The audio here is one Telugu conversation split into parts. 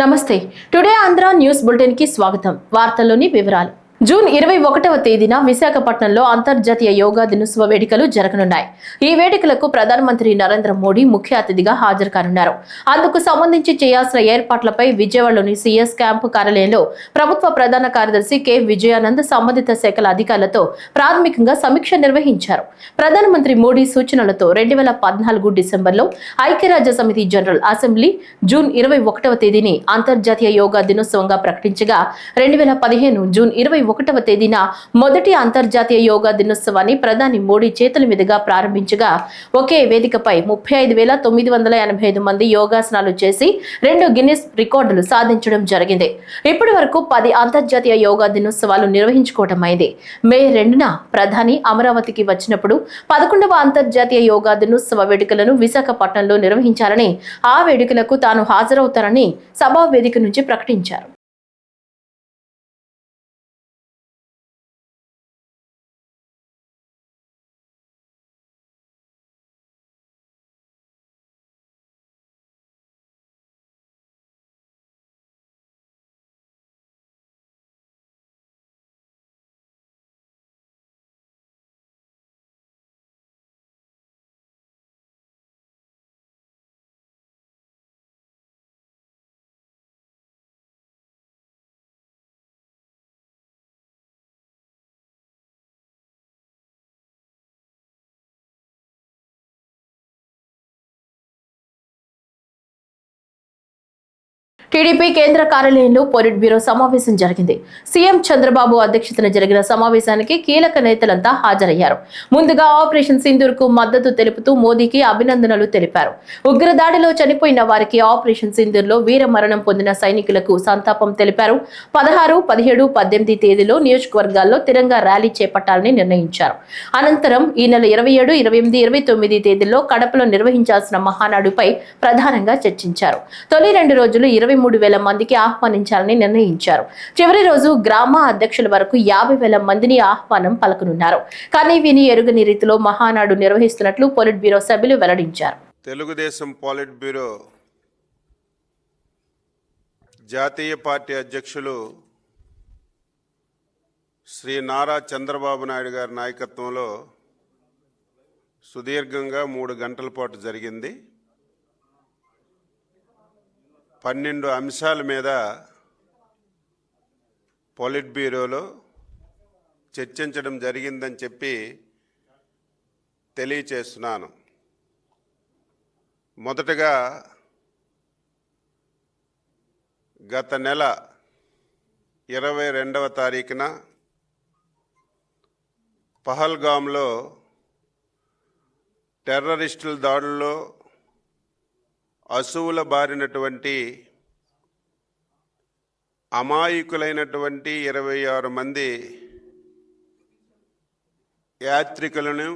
నమస్తే. టుడే ఆంధ్ర న్యూస్ బులెటిన్కి స్వాగతం. వార్తల్లోని వివరాలు. జూన్ ఇరవై ఒకటవ తేదీన విశాఖపట్నంలో అంతర్జాతీయ యోగా దినోత్సవ వేడుకలు జరగనున్నాయి. ఈ వేడుకలకు ప్రధానమంత్రి నరేంద్ర మోడీ ముఖ్య అతిథిగా హాజరు కానున్నారు అందుకు సంబంధించి చేయాల్సిన ఏర్పాట్లపై విజయవాడలోని సీఎస్ క్యాంపు కార్యాలయంలో ప్రభుత్వ ప్రధాన కార్యదర్శి కె. విజయానంద్ సంబంధిత శాఖల అధికారులతో ప్రాథమికంగా సమీక్ష నిర్వహించారు. ప్రధానమంత్రి మోడీ సూచనలతో రెండు వేల పద్నాలుగు డిసెంబర్లో ఐక్యరాజ్య సమితి జనరల్ అసెంబ్లీ జూన్ ఇరవై ఒకటవ తేదీని అంతర్జాతీయ యోగా దినోత్సవంగా ప్రకటించగా రెండు వేల పదిహేను జూన్ ఇరవై ఒకటవ తేదీన మొదటి అంతర్జాతీయ యోగా దినోత్సవాన్ని ప్రధాని మోడీ చేతుల మీదుగా ప్రారంభించగా ఒకే వేదికపై ముప్పై ఐదు వేల తొమ్మిది వందల ఎనభై ఐదు మంది యోగాసనాలు చేసి రెండు గిన్నిస్ రికార్డులు సాధించడం జరిగింది. ఇప్పటి వరకు పది అంతర్జాతీయ యోగా దినోత్సవాలు నిర్వహించుకోవడం అయింది. మే రెండున ప్రధాని అమరావతికి వచ్చినప్పుడు పదకొండవ అంతర్జాతీయ యోగా దినోత్సవ వేడుకలను విశాఖపట్నంలో నిర్వహించాలని ఆ వేడుకలకు తాను హాజరవుతానని సభా వేదిక నుంచి ప్రకటించారు. టీడీపీ కేంద్ర కార్యాలయంలో పొలిట్ బ్యూరో సమావేశం జరిగింది. సీఎం చంద్రబాబు అధ్యక్షతన జరిగిన సమావేశానికి కీలక నేతలంతా హాజరయ్యారు. ముందుగా ఆపరేషన్ సింధూర్కు మద్దతు తెలుపుతూ మోదీకి అభినందనలు తెలిపారు. ఉగ్రదాడిలో చనిపోయిన వారికి ఆపరేషన్ సింధూర్లో వీర మరణం పొందిన సైనికులకు సంతాపం తెలిపారు. పదహారు పదిహేడు పద్దెనిమిది తేదీలో నియోజకవర్గాల్లో తిరంగా ర్యాలీ చేపట్టాలని నిర్ణయించారు. అనంతరం ఈ నెల ఇరవై ఏడు ఇరవై ఎనిమిది ఇరవై తొమ్మిది తేదీల్లో కడపలో నిర్వహించాల్సిన మహానాడుపై ప్రధానంగా చర్చించారు. తొలి రెండు రోజులు ఇరవై మూడు వేల మందికి ఆహ్వానించాలని నిర్ణయించారు. చివరి రోజు గ్రామ అధ్యక్షుల వరకు యాభై వేల మందిని ఆహ్వానం పలకనున్నారు. కానీ విని ఎరుగని రీతిలో మహానాడు నిర్వహిస్తున్నట్లు పోలిట్ బ్యూరో సభ్యులు వెల్లడించారు. తెలుగుదేశం పాలిట్ బ్యూరో జాతీయ పార్టీ అధ్యక్షులు శ్రీ నారా చంద్రబాబు నాయుడు గారి నాయకత్వంలో సుదీర్ఘంగా మూడు గంటల పాటు జరిగింది. పన్నెండు అంశాల మీద పొలిట్ బ్యూరోలో చర్చించడం జరిగిందని చెప్పి తెలియచేస్తున్నాను. మొదటగా గత నెల ఇరవై రెండవ తారీఖున పహల్గామ్లో టెర్రరిస్టుల దాడుల్లో అసువుల బారినటువంటి అమాయకులైనటువంటి ఇరవై ఆరు మంది యాత్రికులను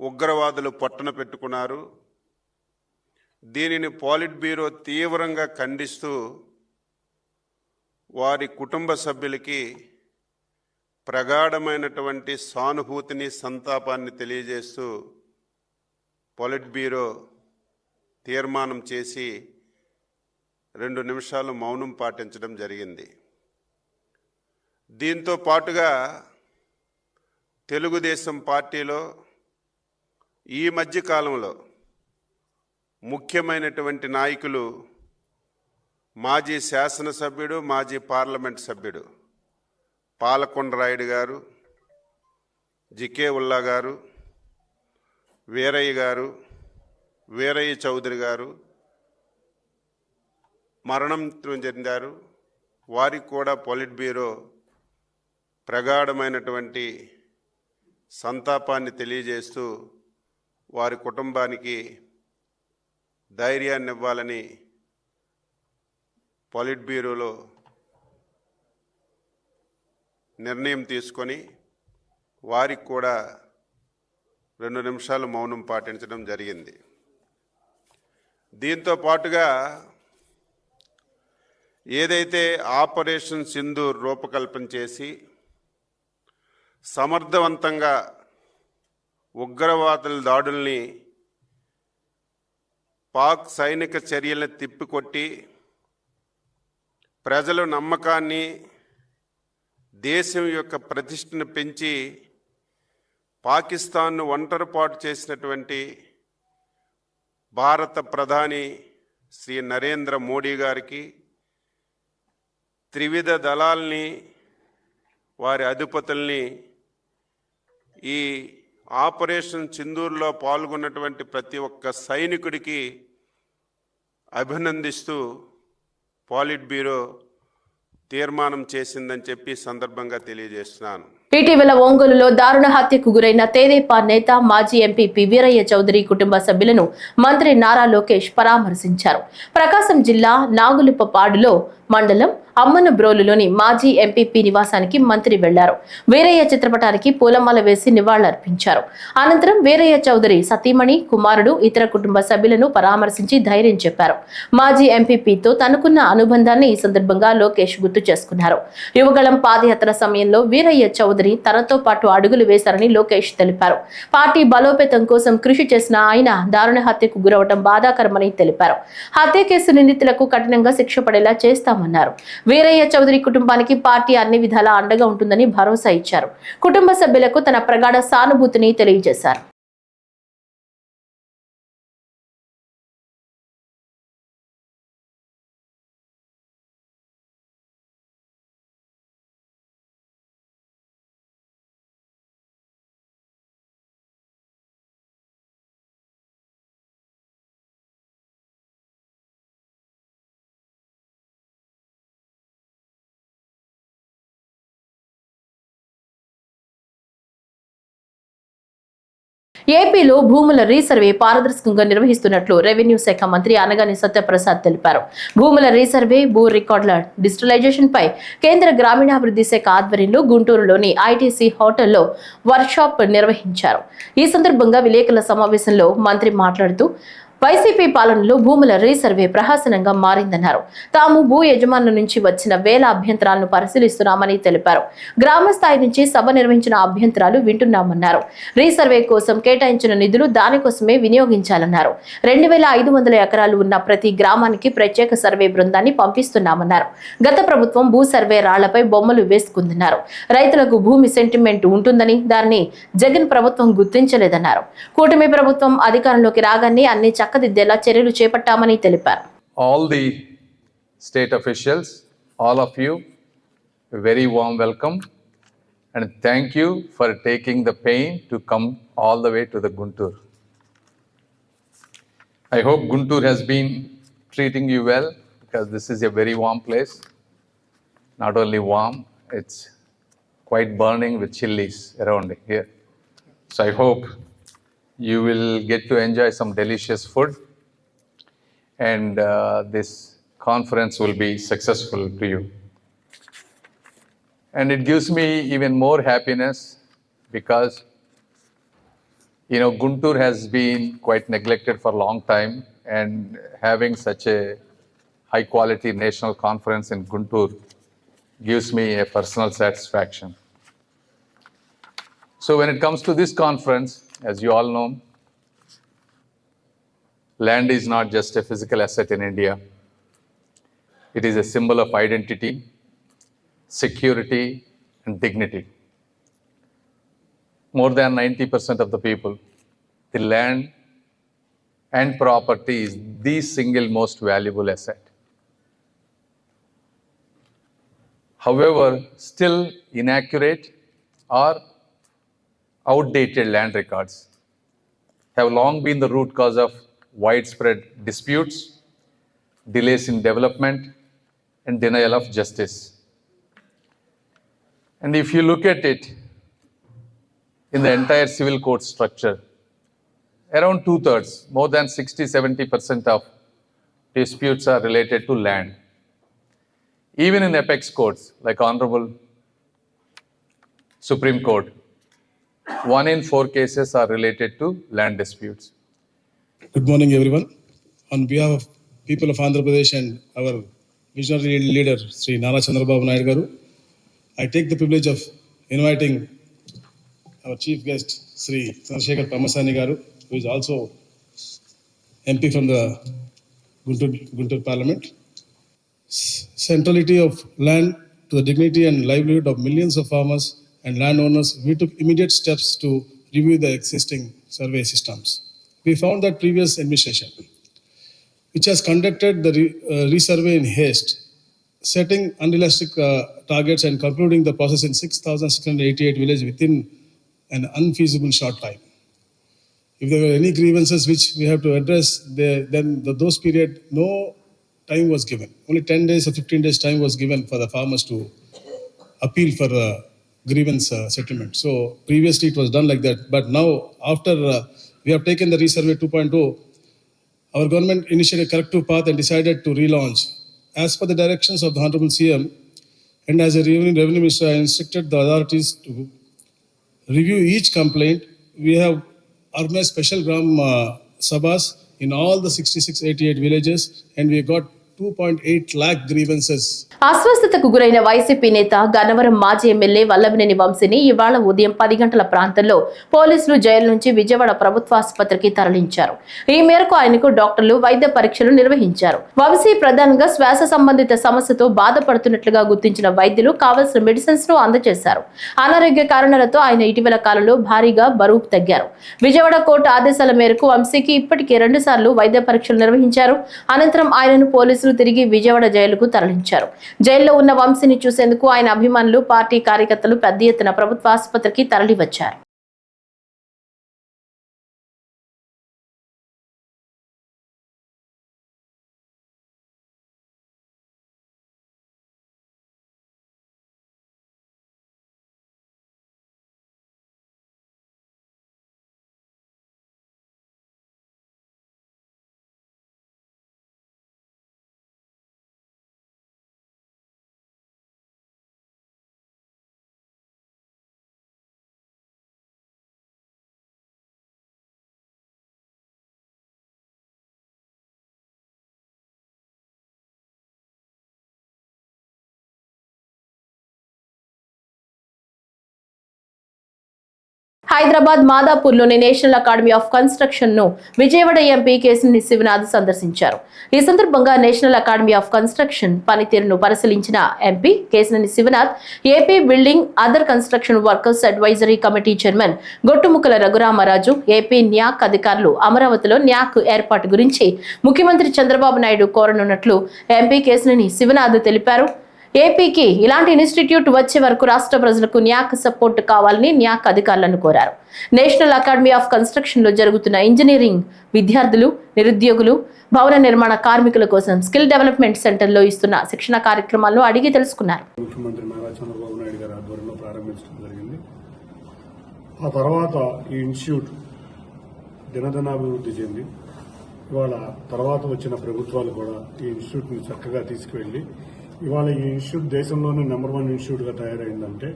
ఉగ్రవాదులు పొట్టన పెట్టుకున్నారు. దీనిని పాలిట్ బ్యూరో తీవ్రంగా ఖండిస్తూ వారి కుటుంబ సభ్యులకి ప్రగాఢమైనటువంటి సానుభూతిని సంతాపాన్ని తెలియజేస్తూ పాలిట్ బ్యూరో తీర్మానం చేసి రెండు నిమిషాలు మౌనం పాటించడం జరిగింది. దీంతో పాటుగా తెలుగుదేశం పార్టీలో ఈ మధ్య కాలంలో ముఖ్యమైనటువంటి నాయకులు మాజీ శాసనసభ్యుడు మాజీ పార్లమెంట్ సభ్యుడు పాలకొండ రాయుడు గారు జికే ఉల్లా గారు వీరయ్య గారు వీరయ్య చౌదరి గారు మరణం చెందారు. వారికి కూడా పొలిట్ బ్యూరో ప్రగాఢమైనటువంటి సంతాపాన్ని తెలియజేస్తూ వారి కుటుంబానికి ధైర్యాన్ని ఇవ్వాలని పొలిట్ బ్యూరోలో నిర్ణయం తీసుకొని వారికి కూడా రెండు నిమిషాలు మౌనం పాటించడం జరిగింది. దీంతో పాటుగా ఏదైతే ఆపరేషన్ సింధూర్ రూపకల్పన చేసి సమర్థవంతంగా ఉగ్రవాదుల దాడుల్ని పాక్ సైనిక చర్యలను తిప్పికొట్టి ప్రజల నమ్మకాన్ని దేశం యొక్క ప్రతిష్టను పెంచి పాకిస్తాన్ను ఒంటరిపాటు చేసినటువంటి భారత ప్రధాని శ్రీ నరేంద్ర మోడీ గారికి త్రివిధ దళాల్ని వారి అధిపతుల్ని ఈ ఆపరేషన్ సింధూర్లో పాల్గొన్నటువంటి ప్రతి ఒక్క సైనికుడికి అభినందిస్తూ పాలిట్ బ్యూరో తీర్మానం చేసిందని చెప్పి సందర్భంగా తెలియజేస్తున్నాను. ఇటీవల ఒంగోలులో దారుణ హత్యకు గురైన తేదేపా నేత మాజీ ఎంపీ పి వీరయ్య చౌదరి కుటుంబ సభ్యులను మంత్రి నారా లోకేష్ పరామర్శించారు. ప్రకాశం జిల్లా నాగులుపపాడులో మండలం అమ్మనబ్రోలులోని మాజీ ఎంపీపీ నివాసానికి మంత్రి వెళ్ళారు. వీరయ్య చిత్రపటానికి పూలమాల వేసి నివాళులర్పించారు. అనంతరం వీరయ్య చౌదరి సతీమణి కుమారుడు ఇతర కుటుంబ సభ్యులను పరామర్శించి ధైర్యం చెప్పారు. మాజీ ఎంపీపీతో తనకున్న అనుబంధాన్ని ఈ సందర్భంగా లోకేష్ గుర్తు చేసుకున్నారు. యువగళం పాదయాత్ర సమయంలో వీరయ్య చౌదరి తనతో పాటు అడుగులు వేశారని లోకేష్ తెలిపారు. పార్టీ బలోపేతం కోసం కృషి చేసిన ఆయన దారుణ హత్యకు గురవటం బాధాకరమని తెలిపారు. హత్య కేసు నిందితులకు కఠినంగా శిక్ష పడేలా చేస్తామన్నారు. వీరయ్య చౌదరి కుటుంబానికి పార్టీ అన్ని విధాలా అండగా ఉంటుందని భరోసా ఇచ్చారు. కుటుంబ సభ్యులకు తన ప్రగాఢ సానుభూతిని తెలియజేశారు. ఏపీలో భూముల రీసర్వే పారదర్శకంగా నిర్వహిస్తున్నట్లు రెవెన్యూ శాఖ మంత్రి అనగాని సత్యప్రసాద్ తెలిపారు. భూముల రీసర్వే భూ రికార్డుల డిజిటలైజేషన్ పై కేంద్ర గ్రామీణాభివృద్ధి శాఖ ఆధ్వర్యంలో గుంటూరులోని ఐటీసీ హోటల్లో వర్క్షాప్ నిర్వహించారు. ఈ సందర్భంగా విలేకరుల సమావేశంలో మంత్రి మాట్లాడుతూ వైసీపీ పాలనలో భూముల రీసర్వే ప్రహసనంగా మారిందన్నారు. తాము భూ యజమానుల నుంచి వచ్చిన వేల అభ్యంతరాలను పరిశీలిస్తున్నామని తెలిపారు. గ్రామ స్థాయి నుంచి సభ నిర్వహించిన అభ్యంతరాలు వింటున్నామన్నారు. రీసర్వే కోసం కేటాయించిన నిధులు దానికోసమే వినియోగించాలన్నారు. రెండు వేల ఐదు వందల ఎకరాలు ఉన్న ప్రతి గ్రామానికి ప్రత్యేక సర్వే బృందాన్ని పంపిస్తున్నామన్నారు. గత ప్రభుత్వం భూ సర్వే రాళ్ళపై బొమ్మలు వేసుకుందన్నారు. రైతులకు భూమి సెంటిమెంట్ ఉంటుందని దాన్ని జగన్ ప్రభుత్వం గుర్తించలేదన్నారు. కూటమి ప్రభుత్వం అధికారంలోకి రాగానే అన్ని చక్కదిద్దేలా చర్యలు చేపట్టామని తెలిపారు all the state officials, all of you, a very warm welcome and thank you for taking the pain to come all the way to the Guntur. I hope Guntur has been treating you well because this is a very warm place. Not only warm, it's quite burning with chilies around here. So I hope you will get to enjoy some delicious food and uh, this conference will be successful to you. And it gives me even more happiness because you know Guntur has been quite neglected for a long time, and having such a high quality national conference in Guntur gives me a personal satisfaction. So when it comes to this conference, as you all know, land is not just a physical asset in India. It is a symbol of identity, security, and dignity. More than 90% of the people, the land and property is the single most valuable asset. However, still inaccurate or outdated land records have long been the root cause of widespread disputes, delays in development, and denial of justice. And if you look at it in the entire civil court structure, around two thirds, more than 60 70% of disputes are related to land. Even in apex courts, like Honorable Supreme Court, one in four cases are related to land disputes. Good morning, everyone. On behalf of people of Andhra Pradesh and our visionary leader, Sri Nara Chandrababu Naidu I take the privilege of inviting our chief guest, Sri Chandrasekhar Pamasani garu, who is also MP from the Guntur, Guntur Parliament. centrality of land to the dignity and livelihood of millions of farmers and landowners, we took immediate steps to review the existing survey systems. We found that previous administration, which has conducted the re- uh, resurvey in haste, setting unrealistic uh, targets and concluding the process in 6,688 villages within an unfeasible short time. If there were any grievances which we have to address, there, then the, those period, no time was given. Only 10 days or 15 days time was given for the farmers to appeal for uh, grievance uh, settlement. So previously it was done like that. But now, after uh, we have taken the resurvey 2.0, our government initiated a corrective path and decided to relaunch. As per the directions of the Honorable CM, and as a revenue, revenue minister, I instructed the authorities to review each complaint. We have organized special Gram uh, Sabhas in all the 66, 88 villages, and we got 2.8 lakh grievances అస్వస్థతకు గురైన వైసీపీ నేత గన్నవరం మాజీ ఎమ్మెల్యే వల్లభనేని వంశీని ఇవాళ ఉదయం పది గంటల ప్రాంతంలో పోలీసులు జైలు నుంచి విజయవాడ ప్రభుత్వ ఆసుపత్రికి తరలించారు. ఈ మేరకు ఆయనకు డాక్టర్లు వైద్య పరీక్షలు నిర్వహించారు. వంశీ ప్రధానంగా శ్వాస సంబంధిత సమస్యతో బాధపడుతున్నట్లుగా గుర్తించిన వైద్యులు కావలసిన మెడిసిన్స్ను అందజేశారు. అనారోగ్య కారణాలతో ఆయన ఇటీవల కాలంలో భారీగా బరువు తగ్గారు. విజయవాడ కోర్టు ఆదేశాల మేరకు వంశీకి ఇప్పటికే రెండు సార్లు వైద్య పరీక్షలు నిర్వహించారు. అనంతరం ఆయనను పోలీసులు తిరిగి విజయవాడ జైలుకు తరలించారు. జైల్లో ఉన్న వంశీని చూసేందుకు ఆయన అభిమానులు పార్టీ కార్యకర్తలు పెద్ద ఎత్తున ప్రభుత్వ ఆసుపత్రికి తరలివచ్చారు. హైదరాబాద్ మాదాపూర్లోని నేషనల్ అకాడమీ ఆఫ్ కన్స్ట్రక్షన్ను విజయవాడ ఎంపీ కేసినేని శివనాథ్ సందర్శించారు. ఈ సందర్భంగా నేషనల్ అకాడమీ ఆఫ్ కన్స్ట్రక్షన్ పనితీరును పరిశీలించిన MP Kesineni Sivanath AP building other construction workers advisory committee chairman Gottumukkala Raghuramaraju AP NAC అధికారులు అమరావతిలో న్యాక్ ఏర్పాటు గురించి ముఖ్యమంత్రి చంద్రబాబు నాయుడు కోరనున్నట్లు ఎంపీ కేసినేని శివనాథ్ తెలిపారు. ఏపీకి ఇలాంటి ఇన్స్టిట్యూట్ వచ్చే వరకు రాష్ట్ర ప్రజలకు న్యాక్ సపోర్ట్ కావాలని న్యాక్ అధికారులను కోరారు. నేషనల్ అకాడమీ ఆఫ్ కన్స్ట్రక్షన్లో జరుగుతున్న ఇంజనీరింగ్ విద్యార్థులు నిరుద్యోగులు భవన నిర్మాణ కార్మికుల కోసం స్కిల్ డెవలప్మెంట్ సెంటర్లో ఇస్తున్న శిక్షణ కార్యక్రమాలను అడిగి తెలుసుకున్నారు. ముఖ్యమంత్రి నారా చంద్రబాబు నాయుడు గారి ఆధ్వర్యంలో ప్రారంభించడం జరిగింది. ఆ తర్వాత ఈ ఇన్స్టిట్యూట్ దినదినాభివృద్ధి చెంది. ఇవాళ తర్వాత వచ్చిన ప్రభుత్వాలు కూడా ఈ ఇన్స్టిట్యూట్ని చక్కగా తీసుకువెళ్ళి ఇవాళ ఈ ఇన్స్టిట్యూట్ దేశంలోనే నెంబర్ వన్ ఇన్స్టిట్యూట్గా తయారైందంటే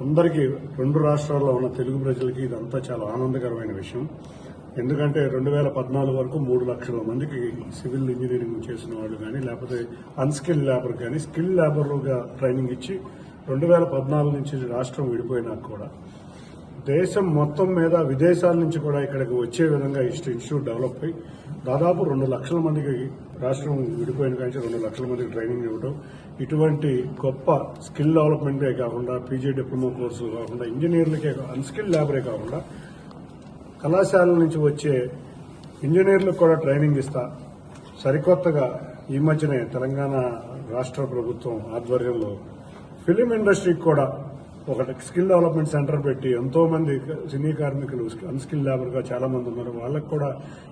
అందరికీ రెండు రాష్ట్రాల్లో ఉన్న తెలుగు ప్రజలకి ఇదంతా చాలా ఆనందకరమైన విషయం. ఎందుకంటే రెండు వేల పద్నాలుగు వరకు మూడు లక్షల మందికి సివిల్ ఇంజనీరింగ్ చేసిన వాళ్ళు కానీ లేకపోతే అన్స్కిల్ లేబర్ కానీ స్కిల్ లేబర్గా ట్రైనింగ్ ఇచ్చి రెండు వేల పద్నాలుగు నుంచి రాష్ట్రం విడిపోయినా కూడా దేశం మొత్తం మీద విదేశాల నుంచి కూడా ఇక్కడికి వచ్చే విధంగా ఈ ఇన్స్టిట్యూట్ డెవలప్ అయ్యి దాదాపు రెండు లక్షల మందికి రాష్ట్రం విడిపోయిన కానీ రెండు లక్షల మందికి ట్రైనింగ్ ఇవ్వడం ఇటువంటి గొప్ప స్కిల్ డెవలప్మెంటే కాకుండా పీజీ డిప్లొమా కోర్సులు కాకుండా ఇంజనీర్లకే అన్స్కిల్ లేబరే కాకుండా కళాశాలల నుంచి వచ్చే ఇంజనీర్లకు కూడా ట్రైనింగ్ ఇస్తా. సరికొత్తగా ఈ మధ్యనే తెలంగాణ రాష్ట్ర ప్రభుత్వం ఆధ్వర్యంలో ఫిలిం ఇండస్ట్రీకి కూడా ఒక స్కిల్ డెవలప్మెంట్ సెంటర్ పెట్టి ఎంతో మంది సినీ కార్మికులు అన్స్కిల్ లేబర్గా చాలా మంది ఉన్నారు. వాళ్ళకు కూడా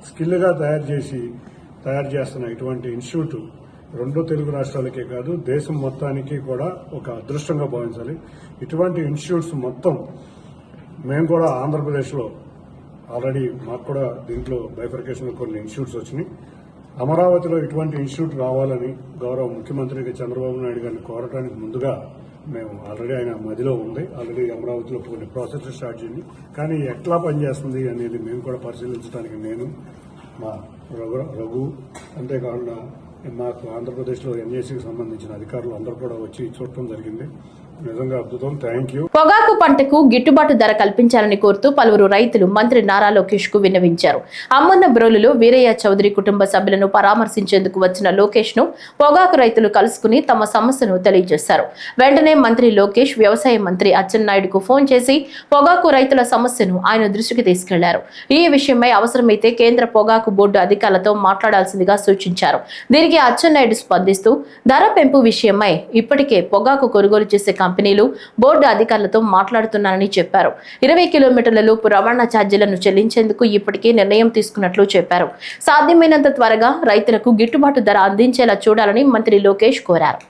స్కిల్గా తయారు చేసి తయారు చేస్తున్న ఇటువంటి ఇన్స్టిట్యూట్ రెండు తెలుగు రాష్ట్రాలకే కాదు దేశం మొత్తానికి కూడా ఒక అదృష్టంగా భావించాలి. ఇటువంటి ఇన్స్టిట్యూట్స్ మొత్తం మేము కూడా ఆంధ్రప్రదేశ్లో ఆల్రెడీ మాకు కూడా దీంట్లో బైఫర్కేషన్ కొన్ని ఇన్స్టిట్యూట్స్ వచ్చినాయి. అమరావతిలో ఇటువంటి ఇన్స్టిట్యూట్ రావాలని గౌరవ ముఖ్యమంత్రి చంద్రబాబు నాయుడు గారిని కోరటానికి ముందుగా మేము ఆల్రెడీ ఆయన మదిలో ఉంది. ఆల్రెడీ అమరావతిలో కొన్ని ప్రాసెస్ స్టార్ట్ చేయండి. కానీ ఎట్లా పనిచేస్తుంది అనేది మేము కూడా పరిశీలించడానికి నేను మా రఘు రఘు అంతేకాకుండా మాకు ఆంధ్రప్రదేశ్లో ఎన్ఏసీకి సంబంధించిన అధికారులు అందరూ కూడా వచ్చి చూడటం జరిగింది. పొగాకు పంటకు గిట్టుబాటు ధర కల్పించాలని కోరుతూ పలువురు రైతులు మంత్రి నారా లోకేష్కు విన్నవించారు. అమ్మన్న బ్రోలులో వీరయ్య చౌదరి కుటుంబ సభ్యులను పరామర్శించేందుకు వచ్చిన లోకేష్ను పొగాకు రైతులు కలుసుకుని తమ సమస్యను తెలియజేశారు. వెంటనే మంత్రి లోకేష్ వ్యవసాయ మంత్రి అచ్చెన్నాయుడుకు ఫోన్ చేసి పొగాకు రైతుల సమస్యను ఆయన దృష్టికి తీసుకెళ్ళారు. ఈ విషయమై అవసరమైతే కేంద్ర పొగాకు బోర్డు అధికారులతో మాట్లాడాల్సిందిగా సూచించారు. దీనికి అచ్చెన్నాయుడు స్పందిస్తూ ధర పెంపు విషయమై ఇప్పటికే పొగాకు కొనుగోలు చేసే కంపెనీలు బోర్డు అధికారులతో మాట్లాడుతున్నారని చెప్పారు. ఇరవై కిలోమీటర్లలోపు రవాణా ఛార్జీలను చెల్లించేందుకు ఇప్పటికే నిర్ణయం తీసుకున్నట్లు చెప్పారు. సాధ్యమైనంత త్వరగా రైతులకు గిట్టుబాటు ధర అందించేలా చూడాలని మంత్రి లోకేష్ కోరారు.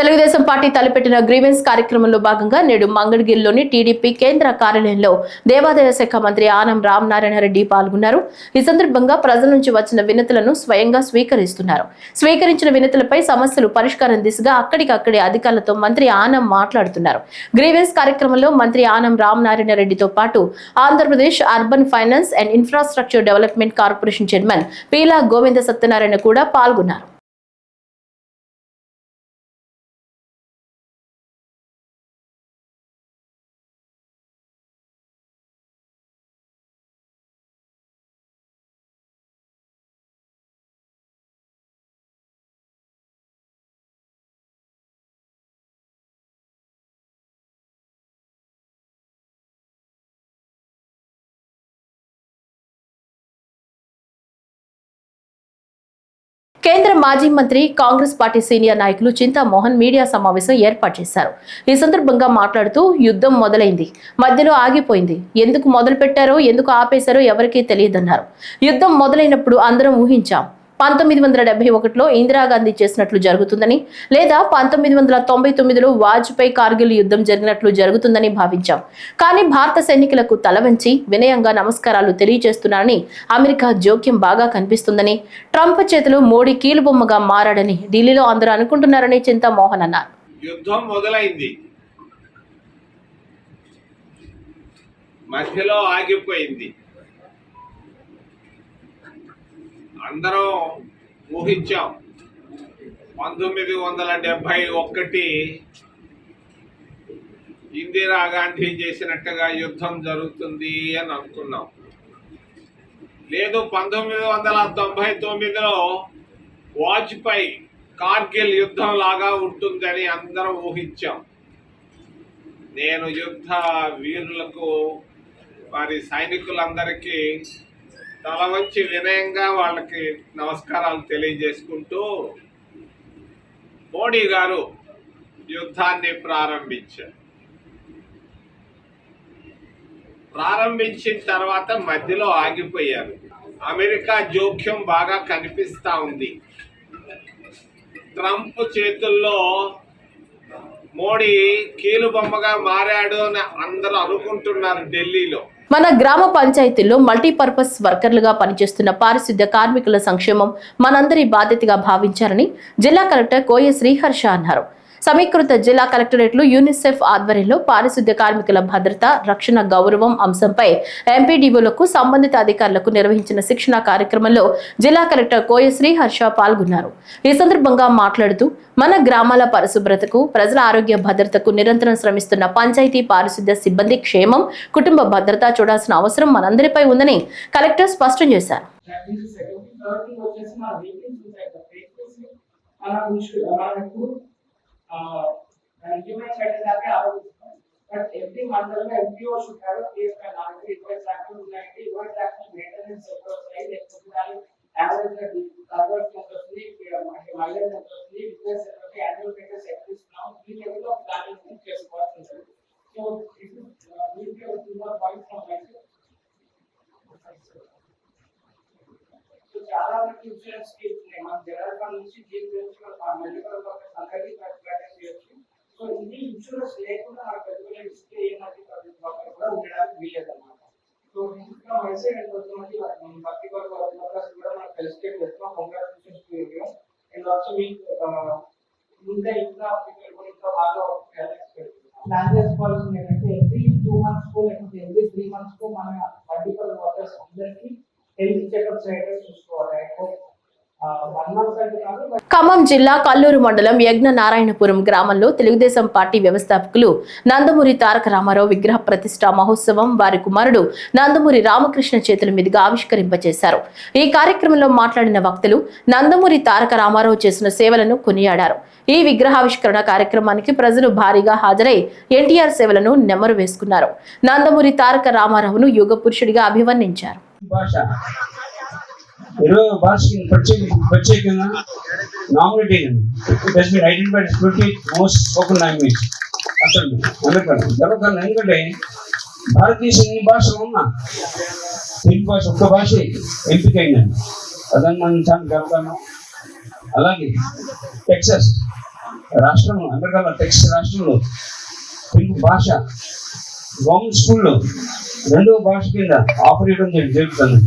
తెలుగుదేశం పార్టీ తలపెట్టిన గ్రీవెన్స్ కార్యక్రమంలో భాగంగా నేడు మంగళగిరిలోని టీడీపీ కేంద్ర కార్యాలయంలో దేవాదాయ శాఖ మంత్రి ఆనం రామనారాయణ రెడ్డి పాల్గొన్నారు. ఈ సందర్భంగా ప్రజల నుంచి వచ్చిన వినతులను స్వయంగా స్వీకరిస్తున్నారు. స్వీకరించిన వినతులపై సమస్యలు పరిష్కారం దిశగా అక్కడికక్కడే అధికారులతో మంత్రి ఆనం మాట్లాడుతున్నారు. గ్రీవెన్స్ కార్యక్రమంలో మంత్రి ఆనం రామనారాయణ రెడ్డితో పాటు Andhra Pradesh urban finance and infrastructure development corporation chairman Peela Govinda Satyanarayana కూడా పాల్గొన్నారు. కేంద్ర మాజీ మంత్రి కాంగ్రెస్ పార్టీ సీనియర్ నాయకులు చింతామోహన్ మీడియా సమావేశం ఏర్పాటు చేశారు. ఈ సందర్భంగా మాట్లాడుతూ యుద్ధం మొదలైంది. మధ్యలో ఆగిపోయింది. ఎందుకు మొదలు పెట్టారో ఎందుకు ఆపేశారో ఎవరికీ తెలియదన్నారు. యుద్ధం మొదలైనప్పుడు అందరం ఊహించాం. పంతొమ్మిది వందల డెబ్బై ఒకటిలో ఇందిరాగాంధీ చేసినట్లు జరుగుతుందని లేదా పంతొమ్మిది వందల తొంభై తొమ్మిదిలో వాజ్పేయి కార్గిల్ యుద్ధం జరిగినట్లు జరుగుతుందని భావించాం. కానీ భారత సైనికులకు తల వంచి వినయంగా నమస్కారాలు తెలియజేస్తున్నారని అమెరికా జోక్యం బాగా కనిపిస్తుందని ట్రంప్ చేతిలో మోడీ కీలుబొమ్మగా మారాడని ఢిల్లీలో అందరూ అనుకుంటున్నారని చింతామోహన్ అన్నారు. యుద్ధం మొదలైంది. మధ్యలో ఆగిపోయింది. అందరం ఊహించాం. పంతొమ్మిది వందల డెబ్భై ఒకటి ఇందిరాగాంధీ చేసినట్టుగా యుద్ధం జరుగుతుంది అని అనుకున్నాం. లేదు పంతొమ్మిది వందల తొంభై తొమ్మిదిలో వాజ్పేయి కార్గిల్ యుద్ధం లాగా ఉంటుందని అందరం ఊహించాం. నేను యుద్ధ వీరులకు వారి సైనికులందరికీ తల వంచి వినయంగా వాళ్ళకి నమస్కారాలు తెలియజేసుకుంటూ మోడీ గారు యుద్ధాన్ని ప్రారంభించారు. ప్రారంభించిన తర్వాత మధ్యలో ఆగిపోయారు. అమెరికా జోక్యం బాగా కనిపిస్తా ఉంది. ట్రంప్ చేతుల్లో మోడీ కీలుబొమ్మగా మారాడు అని అందరూ అనుకుంటున్నారు ఢిల్లీలో. మన గ్రామ పంచాయతీల్లో మల్టీపర్పస్ వర్కర్లుగా పనిచేస్తున్న పారిశుద్ధ్య కార్మికుల సంక్షేమం మనందరి బాధ్యతగా భావించారని జిల్లా కలెక్టర్ కోయ శ్రీహర్ష అన్నారు. సమీకృత జిల్లా కలెక్టరేట్లు యూనిసెఫ్ ఆధ్వర్యంలో పారిశుద్ధ్య కార్మికుల భద్రత రక్షణ గౌరవం అంశంపై ఎంపీడీఓలకు సంబంధిత అధికారులకు నిర్వహించిన శిక్షణ కార్యక్రమంలో జిల్లా కలెక్టర్ కోయ శ్రీహర్ష పాల్గొన్నారు. ఈ సందర్భంగా మాట్లాడుతూ మన గ్రామాల పరిశుభ్రతకు ప్రజల ఆరోగ్య భద్రతకు నిరంతరం శ్రమిస్తున్న పంచాయతీ పారిశుద్ధ్య సిబ్బంది క్షేమం కుటుంబ భద్రత చూడాల్సిన అవసరం మనందరిపై ఉందని కలెక్టర్ స్పష్టం చేశారు. మన మనకు human studies are available. But every mandal mein MPO should have a place for largely equal fraction utility, equal fraction greater than sector size, exceptional average the other sector sleep, minor sector sleep, because annual sector sector is now three level of planning in case for So so ఇది ఇన్సూరెన్స్ లేకుండా మన పెద్ద పెద్ద డిస్ప్లే ఏమది వర్కర్ కూడా ఉండడానికి వీలేదు అన్నమాట సో ఇంకా మెసేజ్ కొంతమంది భక్తి వర్కర్స్ కూడా మనం ఫెలిసిటేట్ చేస్తున్నాం congratulations to you and also మీ ఇంకా ఇంకా ప్రిపేర్ కూడా ఇంకా బాగా ప్లాన్ చేసుకోవాల్సింది ఏంటంటే ఎవ్రీ టూ మంత్స్కు లేకపోతే ఎవ్రీ త్రీ మంత్స్కు మన పర్టికులర్ వర్కర్స్ అందరికీ హెల్త్ చెకప్స్ అయితే చూసుకోవాలి. ఖమ్మం జిల్లా కల్లూరు మండలం యజ్ఞ నారాయణపురం గ్రామంలో తెలుగుదేశం పార్టీ వ్యవస్థాపకులు నందమూరి తారక రామారావు విగ్రహ ప్రతిష్ట మహోత్సవం వారి కుమారుడు నందమూరి రామకృష్ణ చేతుల మీదుగా ఆవిష్కరింపచేశారు. ఈ కార్యక్రమంలో మాట్లాడిన వక్తలు నందమూరి తారక రామారావు చేసిన సేవలను కొనియాడారు. ఈ విగ్రహావిష్కరణ కార్యక్రమానికి ప్రజలు భారీగా హాజరై ఎన్టీఆర్ సేవలను నెమరు వేసుకున్నారు. నందమూరి తారక రామారావును యుగ పురుషుడిగా అభివర్ణించారు. భాష. ఇరవై భాషకి ప్రత్యేక ప్రత్యేకంగా నామినేట్ అయింది it has identified twenty most spoken language అసలు అందుకని గర్వకారణం ఎందుకంటే భారతదేశం ఎన్ని భాషలు ఉన్నా. తెలుగు భాష ఒక్క భాష ఎంపిక అయిందండి అదని మనం చాలా గర్వకారణం అలాగే టెక్సస్ రాష్ట్రంలో అమెరికాలో టెక్సస్ రాష్ట్రంలో తెలుగు భాష గవర్నమెంట్ స్కూల్లో రెండవ భాష కింద ఆపరేట్ జరుగుతుంది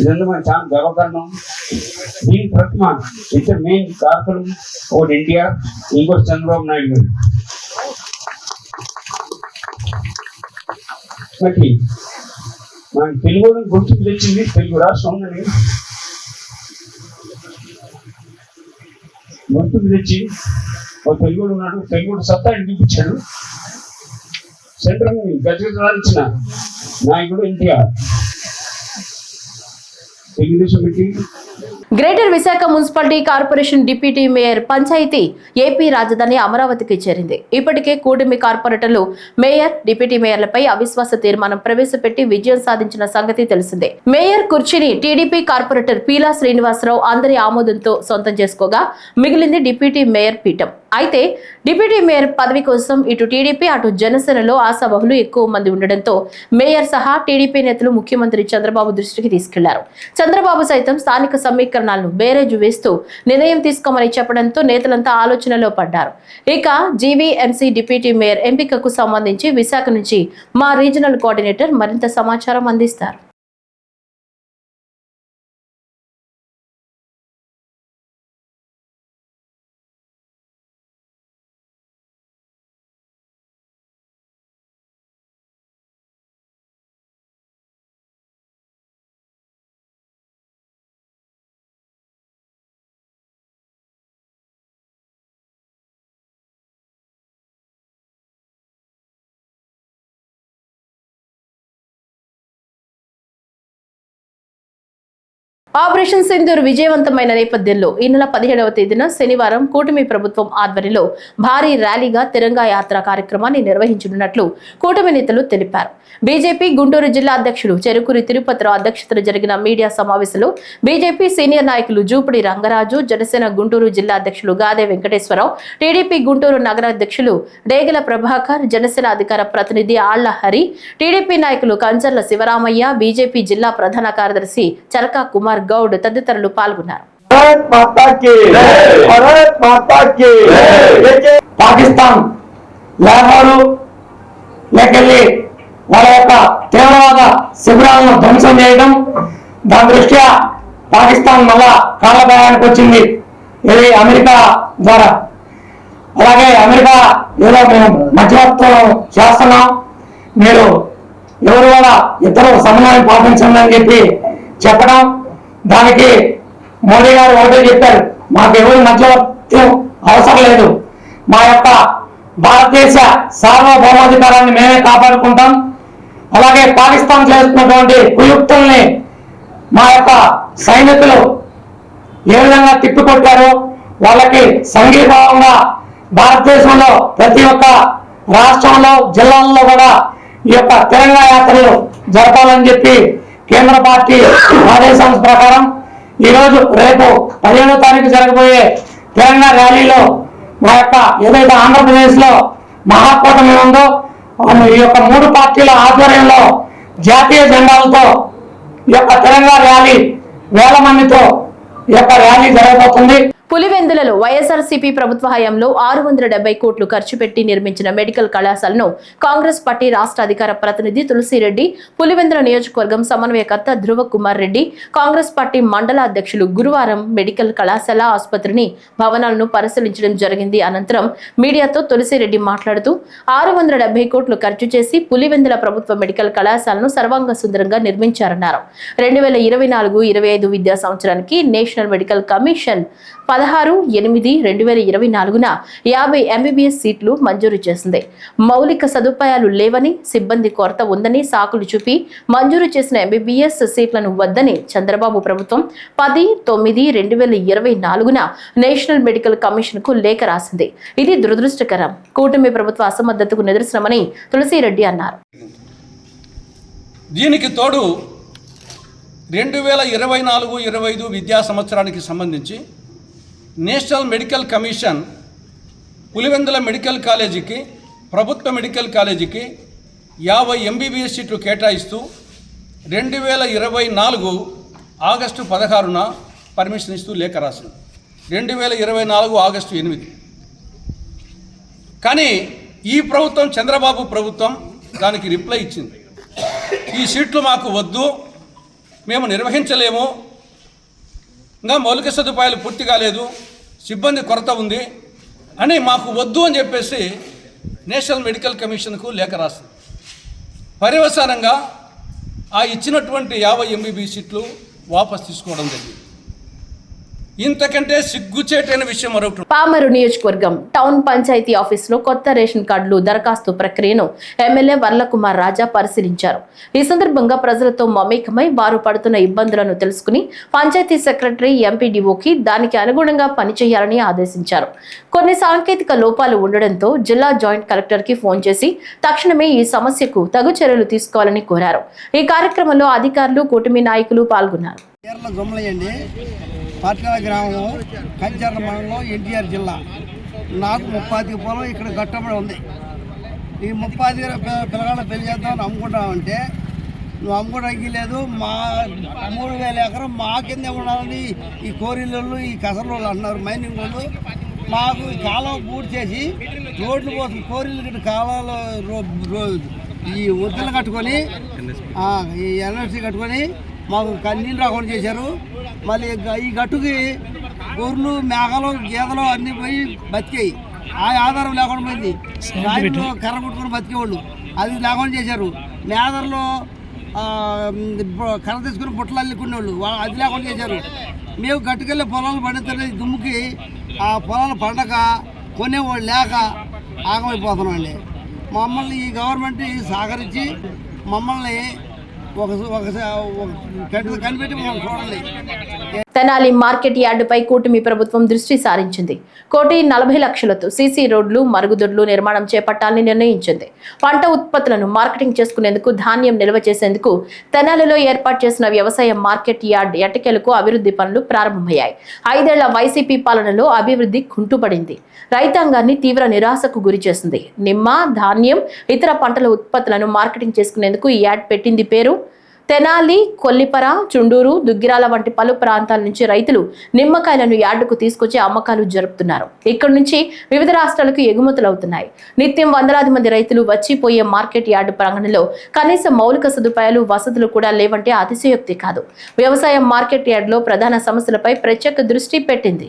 ఇదంతా మనకు చాలా గర్వకారణం. దీని ప్రతిమ ఇద్దరు మెయిన్ కార్కులు ఒకటి ఎన్టీఆర్ ఇంకోటి చంద్రబాబు నాయుడు గారు. మన తెలుగు గుర్తుకు తెచ్చింది తెలుగు రాష్ట్రం ఉందని గుర్తుకు తెచ్చి ఒక తెలుగుడు ఉన్నాడు తెలుగుడు సత్తా చూపించాడు. సెంట్రల్ రాల్చిన నాయకుడు ఎన్టీఆర్. తెలుగుదేశం పెట్టి. Greater Visakha municipality corporation deputy mayor panchayati AP రాజధాని అమరావతికి చేరింది. ఇప్పటికే కూటమి కార్పొరేటర్లు మేయర్ డిప్యూటీ మేయర్లపై అవిశ్వాస తీర్మానం ప్రవేశపెట్టి విజయం సాధించిన సంగతి తెలిసిందే. మేయర్ కుర్చీని టీడీపీ కార్పొరేటర్ పీలా శ్రీనివాసరావు అందరి ఆమోదంతో సొంతం చేసుకోగా మిగిలింది డిప్యూటీ మేయర్ పీఠం. అయితే డిప్యూటీ మేయర్ పదవి కోసం ఇటు టీడీపీ అటు జనసేనలో ఆశావహులు ఎక్కువ మంది ఉండడంతో మేయర్ సహా టీడీపీ నేతలు ముఖ్యమంత్రి చంద్రబాబు దృష్టికి తీసుకెళ్ళారు. చంద్రబాబు సైతం స్థానిక సమీకరణాలను బేరేజు వేస్తూ నిర్ణయం తీసుకోమని చెప్పడంతో నేతలంతా ఆలోచనలో పడ్డారు. ఇక జీవీఎంసీ డిప్యూటీ మేయర్ ఎంపికకు సంబంధించి విశాఖ నుంచి మా రీజనల్ కోఆర్డినేటర్ మరింత సమాచారం అందిస్తారు. ఆపరేషన్ సింధూర్ విజయవంతమైన నేపథ్యంలో ఈ నెల పదిహేడవ తేదీన శనివారం కూటమి ప్రభుత్వం ఆధ్వర్యంలో భారీ ర్యాలీగా తిరంగా యాత్ర కార్యక్రమాన్ని నిర్వహించనున్నట్లు కూటమి నేతలు తెలిపారు. బీజేపీ గుంటూరు జిల్లా అధ్యక్షుడు చెరుకురి తిరుపతిరావు అధ్యక్షతన జరిగిన మీడియా సమావేశంలో బీజేపీ సీనియర్ నాయకులు జూపిడి రంగరాజు జనసేన గుంటూరు జిల్లా అధ్యక్షులు గాదే వెంకటేశ్వరరావు టీడీపీ గుంటూరు నగర అధ్యక్షులు డేగల ప్రభాకర్ జనసేన అధికార ప్రతినిధి ఆళ్ళ హరి టీడీపీ నాయకులు కంచర్ల శివరామయ్య బీజేపీ జిల్లా ప్రధాన కార్యదర్శి చరకా కుమార్ గౌడ్ తదితరులు పాల్గొన్నారు. పాకిస్తాన్ లేకెళ్ళి వాళ్ళ యొక్క తీవ్రవాద శిబిరాలను ధ్వంసం చేయడం దాని దృష్ట్యా పాకిస్తాన్ మళ్ళా కాళ్ళభాయానికి వచ్చింది. ఇది అమెరికా ద్వారా. అలాగే అమెరికా ఏదో మేము మధ్యవర్తం చేస్తున్నాం మీరు ఎవరు కూడా ఇద్దరు సమన్వయం పాటించండి అని చెప్పి చెప్పడం దానికి మోడీ గారు ఒకటే చెప్పారు మాకు ఎవరు మధ్యవర్తం అవసరం లేదు. మా యొక్క భారతదేశ సార్వభౌమాధికారాన్ని మేమే కాపాడుకుంటాం. అలాగే పాకిస్తాన్ చేస్తున్నటువంటి కుయుక్తుల్ని మా యొక్క సైనికులు ఏ విధంగా తిప్పికొట్టారో వాళ్ళకి సంఘీభావంగా భారతదేశంలో ప్రతి ఒక్క రాష్ట్రంలో జిల్లాల్లో కూడా ఈ యొక్క తెలంగాణ యాత్రలు జరపాలని చెప్పి కేంద్ర పార్టీ ఆదేశాల ప్రకారం ఈరోజు రేపు పదిహేడో తారీఖు జరగబోయే తెలంగాణ ర్యాలీలో మా యొక్క ఏదైతే ఆంధ్రప్రదేశ్లో మహాకూటమి ఉందో ఈ యొక్క మూడు పార్టీల ఆధ్వర్యంలో జాతీయ జెండాలతో ఈ యొక్క తెలంగాణ ర్యాలీ వేల మందితో ఈ యొక్క ర్యాలీ జరగబోతుంది. పులివెందులలో వైఎస్ఆర్సీపీ ప్రభుత్వ హయాంలో ఆరు వందల డెబ్బై కోట్లు ఖర్చు పెట్టి నిర్మించిన మెడికల్ కళాశాలను కాంగ్రెస్ పార్టీ రాష్ట్ర అధికార ప్రతినిధి తులసిరెడ్డి పులివెందుల నియోజకవర్గం సమన్వయకర్త ధ్రువ కుమార్ రెడ్డి కాంగ్రెస్ పార్టీ మండల అధ్యక్షులు గురువారం మెడికల్ కళాశాల ఆసుపత్రిని భవనాలను పరిశీలించడం జరిగింది. అనంతరం మీడియాతో తులసిరెడ్డి మాట్లాడుతూ ఆరు వందల డెబ్బై కోట్లు ఖర్చు చేసి పులివెందుల ప్రభుత్వ మెడికల్ కళాశాలను సర్వాంగ సుందరంగా నిర్మించారన్నారు. రెండు వేల ఇరవై నాలుగు ఇరవై ఐదు విద్యా సంవత్సరానికి నేషనల్ మెడికల్ కమిషన్ పదహారు ఎనిమిది రెండు వేల ఇరవై నాలుగున యాభై ఎంబీబీఎస్ సీట్లు మంజూరు చేసింది. మౌలిక సదుపాయాలు లేవని సిబ్బంది కొరత ఉందని సాకులు చూపి మంజూరు చేసిన ఎంబీబీఎస్ సీట్లను వద్దని చంద్రబాబు ప్రభుత్వం పది తొమ్మిది రెండు వేల ఇరవై నాలుగున నేషనల్ మెడికల్ కమిషన్కు లేఖ రాసింది. ఇది దురదృష్టకరం. కూటమి ప్రభుత్వ అసమర్థతకు నిదర్శనమని తులసిరెడ్డి అన్నారు. దీనికి తోడు రెండు వేల ఇరవై నాలుగు ఇరవై ఐదు విద్యా సంవత్సరానికి సంబంధించి national medical commission Pulivendula medical కాలేజీకి ప్రభుత్వ మెడికల్ కాలేజీకి యాభై ఎంబీబీఎస్ సీట్లు కేటాయిస్తూ రెండు వేల ఇరవై నాలుగు ఆగస్టు పదహారున పర్మిషన్ ఇస్తూ లేఖ రాసింది. రెండు వేల ఇరవై నాలుగు ఆగస్టు ఎనిమిది. కానీ ఈ ప్రభుత్వం చంద్రబాబు ప్రభుత్వం దానికి రిప్లై ఇచ్చింది. ఈ సీట్లు మాకు వద్దు మేము నిర్వహించలేము ఇంకా మౌలిక సదుపాయాలు పూర్తి కాలేదు సిబ్బంది కొరత ఉంది అని మాకు వద్దు అని చెప్పేసి నేషనల్ మెడికల్ కమిషన్కు లేఖ రాసింది. పర్యవసానంగా ఆ ఇచ్చినటువంటి యాభై ఎంబీబీ సీట్లు వాపస్ తీసుకోవడం జరిగింది. ఇంతకంటే సిగ్గుచేటైన విషయం మరొకటి. పామరు నియోజకవర్గం టౌన్ పంచాయతీ ఆఫీసులో కొత్త రేషన్ కార్డులు దరఖాస్తు ప్రక్రియను ఎమ్మెల్యే వర్లకుమార్ రాజా పరిశీలించారు. ఈ సందర్భంగా ప్రజలతో మమేకమై వారు పడుతున్న ఇబ్బందులను తెలుసుకుని పంచాయతీ సెక్రటరీ ఎంపీడీఓకి దానికి అనుగుణంగా పనిచేయాలని ఆదేశించారు. కొన్ని సాంకేతిక లోపాలు ఉండడంతో జిల్లా జాయింట్ కలెక్టర్కి ఫోన్ చేసి తక్షణమే ఈ సమస్యకు తగు చర్యలు తీసుకోవాలని కోరారు. ఈ కార్యక్రమంలో అధికారులు కూటమి నాయకులు పాల్గొన్నారు. పాట్యాల గ్రామం కంచర్ల మండలం ఎన్టీఆర్ జిల్లా. నాకు ముప్పాతి పొలం ఇక్కడ కట్టబడి ఉంది. ఈ ముప్పాది పిల్లగాళ్ళ పెళ్ళి చేద్దామని అమ్ముకుంటామంటే నువ్వు అమ్ముకోవడానికి లేదు మా మూడు వేల ఎకరం మా కింద ఉండాలని ఈ కోరిళ్ళు ఈ కసరోళ్ళు అంటున్నారు మైనింగ్ వాళ్ళు. మాకు ఈ కాలువ పూర్తి చేసి రోడ్లు కోసం కోరిళ్ళు గిట్ట కాలువలు రో- ఈ ఒత్తులు కట్టుకొని ఈ ఎన్ఎఫ్సి కట్టుకొని మాకు కన్నీళ్ళు రాకుండా చేశారు. మళ్ళీ ఈ గట్టుకి గొర్రెలు మేకలు గేదెలు అన్నీ పోయి బతికాయి. ఆ ఆధారం లేకుండా పోయింది. రాయిలో కర్ర కొట్టుకొని బతికేవాళ్ళు. అది లేకుండా చేశారు. మేదర్లో కర్ర తీసుకుని బుట్టలు అల్లుకునేవాళ్ళు. అది లేకుండా చేశారు. మేము గట్టుకెళ్ళి పొలాలు పండితే దుమ్ముకి ఆ పొలాలు పండక కొనేవాళ్ళు లేక ఆగమైపోతున్నాం అండి. మమ్మల్ని ఈ గవర్నమెంట్ సహకరించి మమ్మల్ని ఒక ఒక కనిపెట్టి మమ్మల్ని చూడండి తెనాలి మార్కెట్ యార్డుపై కూటమి ప్రభుత్వం దృష్టి సారించింది. కోటి నలభై లక్షలతో సీసీ రోడ్లు మరుగుదొడ్లు నిర్మాణం చేపట్టాలని నిర్ణయించింది. పంట ఉత్పత్తులను మార్కెటింగ్ చేసుకునేందుకు ధాన్యం నిల్వ చేసేందుకు తెనాలిలో ఏర్పాటు చేసిన వ్యవసాయ మార్కెట్ యార్డ్ ఎటకెలకు అభివృద్ధి పనులు ప్రారంభమయ్యాయి. ఐదేళ్ళ వైసీపీ పాలనలో అభివృద్ధి కుంటుపడింది. రైతాంగాన్ని తీవ్ర నిరాశకు గురి చేసింది. నిమ్మ ధాన్యం ఇతర పంటల ఉత్పత్తులను మార్కెటింగ్ చేసుకునేందుకు ఈ యార్డ్ పెట్టింది పేరు తెనాలి కొల్లిపర చుండూరు దుగ్గిరాల వంటి పలు ప్రాంతాల నుంచి రైతులు నిమ్మకాయలను యార్డుకు తీసుకొచ్చి అమ్మకాలు జరుపుతున్నారు. ఇక్కడి నుంచి వివిధ రాష్ట్రాలకు ఎగుమతులవుతున్నాయి. నిత్యం వందలాది మంది రైతులు వచ్చిపోయే మార్కెట్ యార్డు ప్రాంగణంలో కనీస మౌలిక సదుపాయాలు వసతులు కూడా లేవంటే అతిశయోక్తి కాదు. వ్యవసాయ మార్కెట్ యార్డులో ప్రధాన సమస్యలపై ప్రత్యేక దృష్టి పెట్టింది.